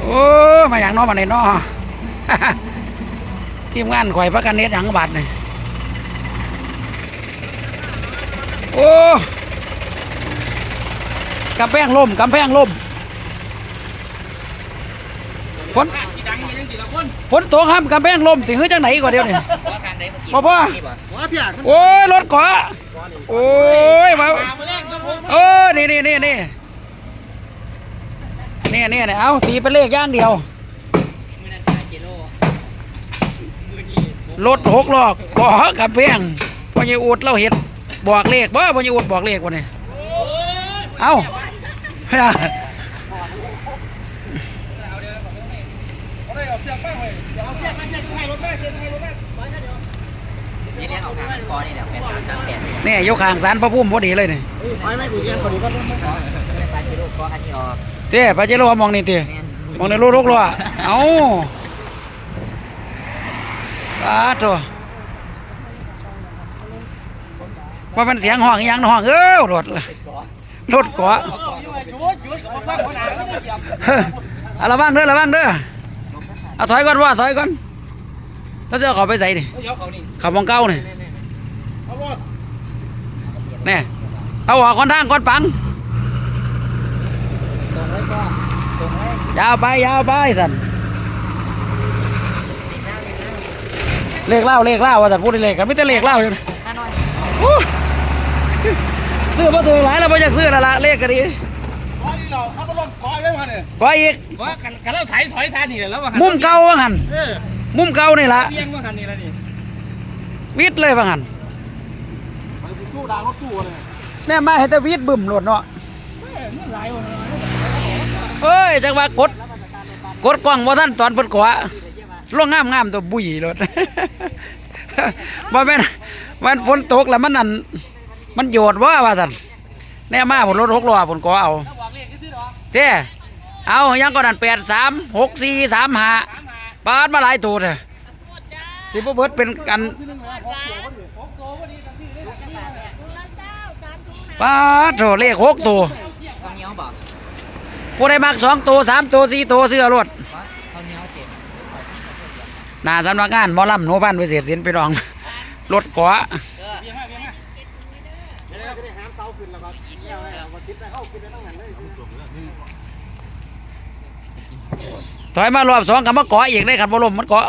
โอ้มาอย่างเน้อมาในน้อทีมงานข่อยพักกันเน็ตหยังบาดนี่โอ้กำแพงล่มกำแพงล่มฝนสีดังมีทั้งกี่ละคนฝนตกครับกำแพงล่มติเฮ้ยจังไหนก่อนเดียวนี่ว่าการใดเมื่อกี้พ่อพ่อนี่บ่ว้าพี่อะโอ้ยรถเกาะโอ้ยมามาเมื่อแรกก็ผม เนี่นี่นี่นี่นี่นี่นี่เอาตีเป็นเลขย่างเดียวมือนั้นขากิโลมือนี้ผมรถหกล้อกาะกับแพงพญอูดเราเห็ดบอกเลขบ่พญอูดบอกเลขวะเนี่เอ้าเอ้าเลยเอาเสียงมาเสียงให้รถแม่เสียงให้รถม่ไปกันเดี๋ยวนี่เรียเอาทางคอนี่แหละแปดสามสามแปดนี่อยกขางสารพระพุ่มพอดีเลยเนี่ไปไม่กูเรียนคนนี้ก็ต้อง การกิโลคออันนี้ออกเต้พระเจ้าโลมองนี่เต้แม่นมองในรถหกล้อเอ้าปาดโถว่ามันเสียงห้องอีหยังห้องเอ้อรถล่ะรถเกาะหยุดหยุดกับฟังคนอ่านไม่ได้เหยียบเฮ้ยเอาระวังเด้อระวังเด้อเอาถอยก่อนว่าถอยก่อนแล้วจะเอาเขาไปใส่ดิเดี๋ยวเขานี่เขามองเก้านี่ เอารถ แนี่เอาออกก่อนทางก่อนปัง ตรงไว้ก็ตรงไว้ ยาวไปยาวไปสันเลขเล่าเลขเล่าว่าสันพูดเลขกันไม่แต่เลขเล่าอยู่นะห้าน้อยอู้ซื้อมาถึงหลายแล้วไม่อยากซื้อและละเลขก็ดีก้อนนี้เราเอาไปลงก้อนเลยมาเนี่ยไปอีกว่ากันกันเราถ่ายถอยท่านี่แหละแล้วว่ามุมเก่าว่าหันเออมุมเก่านี่ละเลี้ยงว่ากันนี่ละนี่วิทย์เลยว่าหันไปตู้ดาวรถตู้เลยแน่มาให้แต่วิทย์บึ้มโหลดเนาะเมื่อไหร่วะ เอ้ยจังว่ากด กดกล้องบ่ท่านตอนเพิ่นกว่าล่วงงามงามตัวบุยรถบ่แม่นมันฝนตกแล้วมันนั่นมันโยดว่าว่าซั่นแน่มาผลรถหกล้อผลก็เอาเลขก็ซื้อดอกเจ้เอายังก็นั่นแปดสามหกสี่สามห้าปาดมาหลายตัวเลยสิบเบิดเป็นกันปาดโถเลขหกตัว ผู้ใดมักสองตัวสามตัวสี่ตัวเสื้อรถว่าข้าวเหนียวเจ็ดหน้าสำนักงานหมอลำโนบ้านวิเศษศิลป์พี่น้องรถเกาะเออเบี้ยมาเบี้ยมาเดี๋ยวจะได้หามเสาขึ้นแล้วก็เที่ยวเลยวันทิพย์ได้เข้าขึ้นไปต้องหันเลยถอยมารอบสองกับมาเกาะอีกได้ขันบลมมันเกาะ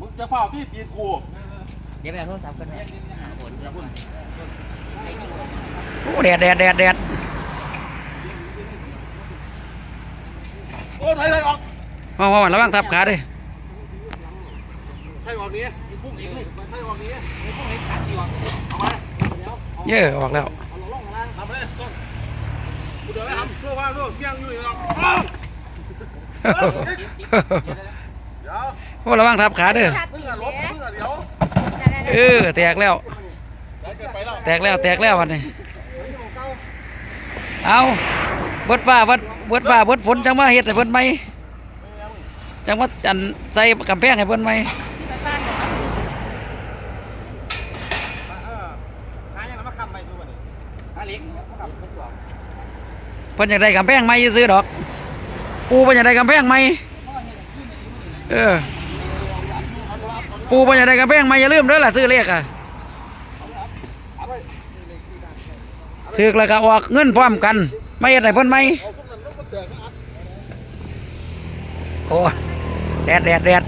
มึงจะเฝ้าพี่ปีนกูเดี๋ยวไปเอาโทรศัพท์กันนะหาคนเดี๋ยวคนไอ้นี่โอ้แดดแดดแดดแดด โอ้ยถอยถอยออกมามาระวังทับขาด้วยถอยออกนี้พุ่งอีกเลยถอยออกนี้พวกนี้ตัดดีกว่าเอามาเยอะออกแล้วเอาลงมาทำเลยต้นกูเดี๋ยวไปทำช่วยว่าด้วยเพียงอยู่อีกแล้วเดี๋ยวโอ้ระวังทับขาเด้อมึงอะลบมึงอะเดี๋ยวเออแตกแล้วได้เกินไปแล้ว แตกแล้วแตกแล้ววันนี้เอา เบิดฟ้าเบิดเบิดฟ้าเบิดฝนจังมาเฮ็ดให้เพิ่นไหมจังว่าอันใส่กำแพงให้เพิ่นไหมเพิ่นอยากได้กำแพงไหมซื้อดอกปูเพิ่นอยากได้กำแพงไหมเออปูเพิ่นอยากได้กำแพงไหมอย่าลืมเด้อล่ะซื้อเลขอะถือกแล้วก็ออกเงินพร้อมกัน ไม่เฮ็ดให้เพิ่นไหมโอ้แดดแดดแดด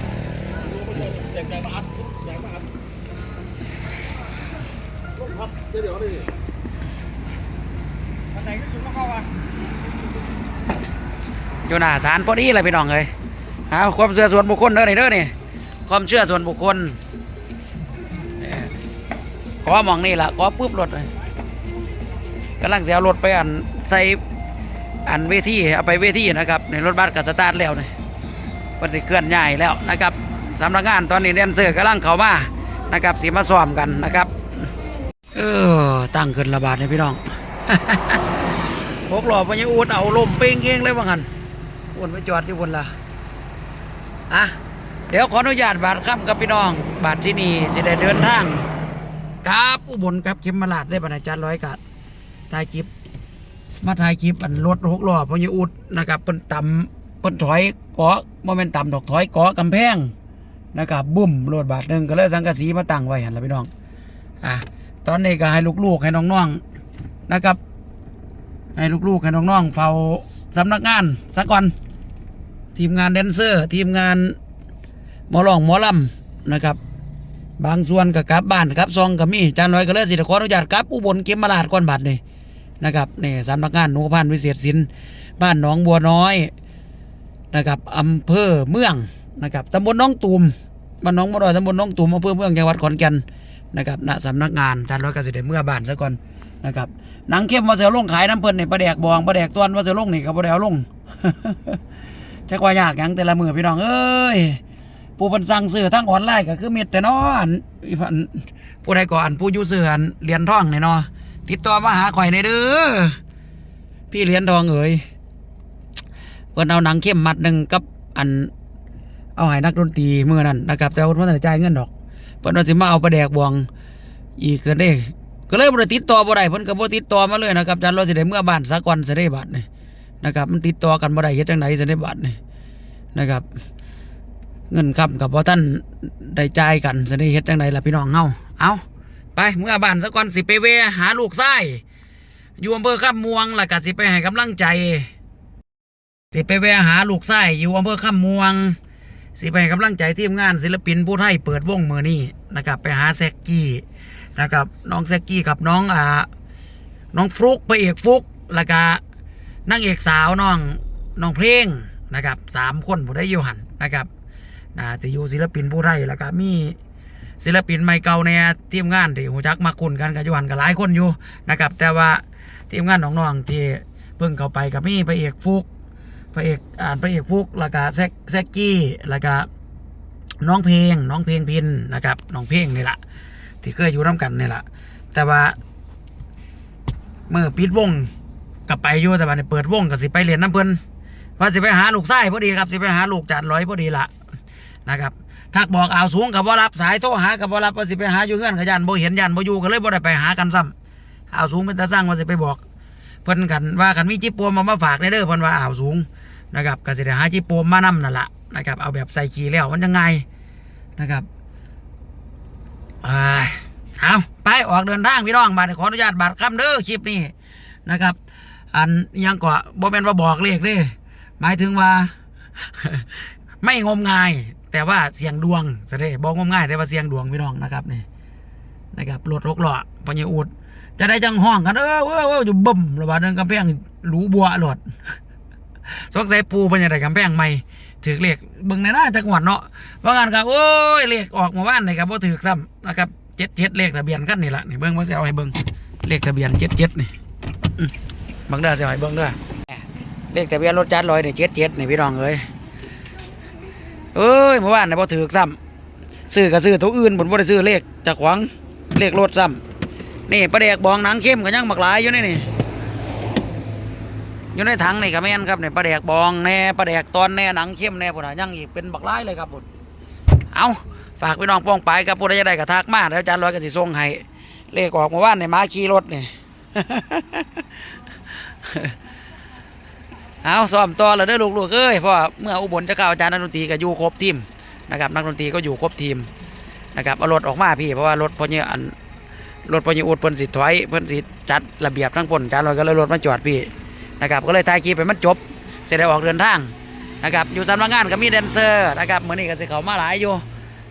ยวเดี๋ยวนี่อันไหนก็สุดมาเข้าอะอยู่หน้าศาลพอดีเลยพี่น้องเอ้ยเอาความเชื่อส่วนบุคคลเด้อนี่เด้อนี่ความเชื่อส่วนบุคคลเอ่อขอมองนี่ละขอปุ๊บรถเลยกำลังเสียรถไปอัน ใส่อันเวทีเอาไปเวทีนะครับ ในรถบัสกับสตาร์ทแล้วนี่มันสิเคลื่อนย้ายแล้วนะครับสำนักงานตอนนี้แดนเซอร์กำลังเข้ามานะครับสีมาซ้อมกันนะครับเออตั้งขึ้นระบาดเลยพี่น้องพกหล่อพญาอูดเอาลมเป้งเองเลยว่างันอวนไปจอดอยู่บนละอะเดี๋ยวขออนุญาตบาดค่ำกับพี่น้อง บาดที่นี่สิได้เดินทางกราบอุบลกับเข็มมาลาดได้บรรณาจารย์ร้อยกัดถ่ายคลิป มาถ่ายคลิปอันรถหกล้อพญอุดนะครับเพิ่นต่ำเพิ่นถอยเกาะบ่แม่นต่ำดอกถอยเกาะกำแพงนะครับบุ้มรถบาทหนึ่งก็เลยสังกะสีมาตั้งไว้หันละพี่น้องอะตอนนี้ก็ให้ลูกๆให้น้องๆนะครับ ให้ลูกๆให้น้องๆเฝ้าสำนักงานซะก่อน ทีมงานแดนเซอร์ ทีมงานหมอร้องหมอลำนะครับ บางส่วนก็กลับบ้านกลับซองก็มีจานน้อยก็เลยสิขออนุญาตกลับอุบลเก็บมาลาดก่อนบัดนี่ นะครับนี่สำนักงานนุพันธ์วิเศษศิลป์บ้านหนองบัวน้อยนะครับอำเภอเมืองนะครับตำบลน้องตูมบ้านหนองบัวน้อยตำบลน้องตูมอำเภอเมืองจังหวัดขอนแก่นนะครับณสำนักงานจานร้อยเก็สิได้เมื่อบ้านซะก่อนนะครับหนังเข้มว่าเสียลงขายน้ำเพิ่นนี่ปลาแดกบองปลาแดกตวนว่าเสียลงนี่ก็บ่ได้เอาลงจักว่ายากยังแต่ละมือพี่น้องเอ้ยผู้เพิ่นสั่งซื้อทั้งออนไลน์ก็คือมีแต่นอนอีพันผู้ใดก่อนผู้ยู่ซื้อนเรียญทองนี่เนาะ ติดต่อมาหาข่อยในเด้อพี่เหรียญทองเอ๋ยเพิ่นเอาหนังเข้มมัดหนึ่งกับอัน เอาให้นักดนตรีมื้อนั้นนะครับ แต่ว่าเพิ่นบ่ได้จ่ายเงินดอกเพิ่นว่าสิมาเอาไปแดกบวง อีกก็ได้ก็เลยบ่ได้ติดต่อบ่ได้เพิ่นก็บ่ติดต่อมาเลยนะครับจันเราสิได้เมื่อบ้านซะก่อนสิได้บัดนี่นะครับมันติดต่อกันบ่ได้เฮ็ดจังไดสิได้บัดนี่นะครับ เงินคำกับพ่ท่านได้จ่ายกันจะได้เฮ็ดจังไดล่ะพี่น้องเฮาเอา ไปเมื่อบ้านสักก่อนสิไปเวหาลูกไส้อยู่อำเภอข้ามม่วงล้วก็สิไปให้กำลังใจ สิไปแวหาลูกไส้อยู่อำเภอข้ามม่วง สิไปให้กำลังใจทีมงานศิลปินผู้ไทยเปิดวงมือนี้นะครับไปหาแซกกี้นะครับน้องแซกกี้กับน้องอ่าน้องฟลุกพระเอกฟลุกล้วก็นางเอกสาวน้องน้องเพลงนะครับสามคนผู้ได้ยูหันนะครับนะที่อยู่ศิลปินผู้ไทยแล้วก็มี ศิลปินใหม่เก่าในทีมงานที่หูจักมาคุ้นกันกับยุหันกับหลายคนอยู่นะครับ แต่ว่าทีมงานน้องๆที่เพิ่งเข้าไปกับมีพระเอกฟุกพระเอกอ่านพระเอกฟุกแล้วก็แซกแซกกี้แล้วก็น้องเพลง น้องเพลงพินนะครับน้องเพลงนี่แหละที่เคยอยู่ร่วมกันนี่แหละแต่ว่าเมื่อปิดวงกับไปอยู่แต่ว่าเปิดวงกับสิไปเรียนน้ำเพลินว่าสิไปหาลูกไส้พอดีครับสิไปหาลูกจานร้อยพอดีละ นะครับทักบอกอ่าวสูงกับบ่ารับสายโทรหากับบ่ารับว่าสิไปหาอยู่เงื่อนกับยันบ่เห็นยันบ่อยู่ก็เลยบ่ได้ไปหากันซ้ำอ่าวสูงเป็นตาสร้างว่าสิไปบอก เพิ่นกันว่ากันมีจิปโปมมามาฝากในเด้อเพิ่นว่าอ่าวสูงนะครับก็สิได้หาจิปโปมมานํนั่นละนะครับเอาแบบใส่ขี้แล้วมันยังไงนะครับเอาไปออกเดินทางพี่น้องบาดนี้ขออนุญาตบาดคำเด้อคลิปนี้นะครับ อันยังก็บ่แม่นว่าบอกเลขเด้หมายถึงว่า ไม่งมงาย แต่ว่าเสียงดวงจะได้บอกงมงายแต่ว่าเสียงดวงพี่น้องนะครับนี่นะครับรถหกล้อปัญญาอุดจะได้จังห้องกันเออเออเอออยู่บ่มระบาดนึงกำแพงหรูบัวรถสงสัยปูปัญญาได้กำแพงใหม่ถือเลขเบิ่งในหน้าจังหวัดเนาะว่ากันครับโอ้ยเลขออกมาบ้านนี่ครับบ่ถือซ้ำนะครับเจ็ดเจ็ดเลขทะเบียนกันนี่ละนี่เบิ่งเบิ่งสิเอาให้เบิ่งเลขทะเบียนเจ็ดเจ็ดนี่เบิ่งเด้อสิเอาให้เบิ่งเด้อเลขทะเบียนรถจัดลอยนี่เจ็ดเจ็ดนี่พี่น้องเอ้ย เอ้ยเมื่อวานเนี่ยพอถือซ้ำซื้อก็ซื้อตัวอื่นผมบ่ได้ซื้อเลขจากขวางเลขรถซ้ำนี่ปลาแดกบองหนังเข้มก็ยังบักหลายอยู่นี่นี่อยู่ในถังนี่ก็แม่นครับเนี่ยปลาแดกบองแน่ปลาแดกตอนแน่หนังเข้มแน่พุ่นน่ะยังอีกเป็นบักหลายเลยครับพุ่นเอาฝากพี่น้องป้องไปครับผู้ใดจะได้กระทักมาแล้วอาจารย์ร้อยก็สิส่งให้เลขออกเมื่อวานเนี่ยมาขี่รถเนี่ย เอาซ้อมต่อแล้วเด้อลูกๆเอ้ยเพราะว่าเมื่ออุบลจะเข้าอาจารย์นักดนตรีก็อยู่ครบทีมนะครับนักดนตรีก็อยู่ครบทีมนะครับเอารถออกมาพี่เพราะว่ารถพอเนี่ยอันรถพอเนี่ยอุดเพิ่นสิถอยเพิ่นสิจัดระเบียบทั้งปนอาจารย์ลอยก็เลยรถมาจอดพี่นะครับก็เลยถ่ายคลิปไปมันจบ เสร็จแล้วออกเดินทางนะครับอยู่สำนักงานก็มีแดนเซอร์นะครับมื้อนี้ก็สิเขามาหลายอยู่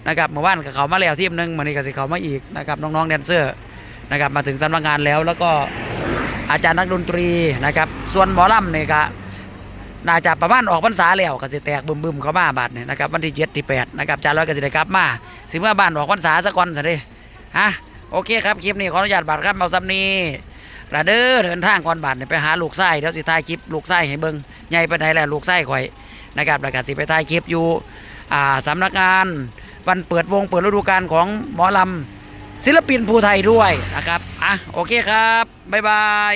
นะครับเมื่อวานก็เขามาแล้วทีมหนึงมื้อนี้ก็สิเขามาอีกนะครับน้องๆแดนเซอร์นะครับมาถึงสำนักงานแล้วแล้วก็อาจารย์นักดนตรีนะครับส่วนหมอลำนี่ยก็ น่าจะประมาณออกพรรษาแล้วก็สิแตกบึมๆเข้ามาบาดเนี่ยนะครับวันที่เจ็ดที่แปดนะครับจานร้อยก็สิได้กลับมาสิเมื่อบ้านออกพรรษาซะก่อนสิเด้ฮะโอเคครับคลิปนี้ขออนุญาตบาดครับเอาซ้ำนี้ละเด้อเดินทางก่อนบาดเนี่ยไปหาลูกไส้เดี๋ยวสิถ่ายคลิปลูกไส้ให้เบิ่งใหญ่ไปไหนแล้วลูกไส้ข่อยนะครับแล้วก็สิไปถ่ายคลิปอยู่อ่าสำนักงานวันเปิดวงเปิดฤดูกาลของหมอลำศิลปินภูไทยด้วยนะครับ อะ โอเคครับ บ๊ายบาย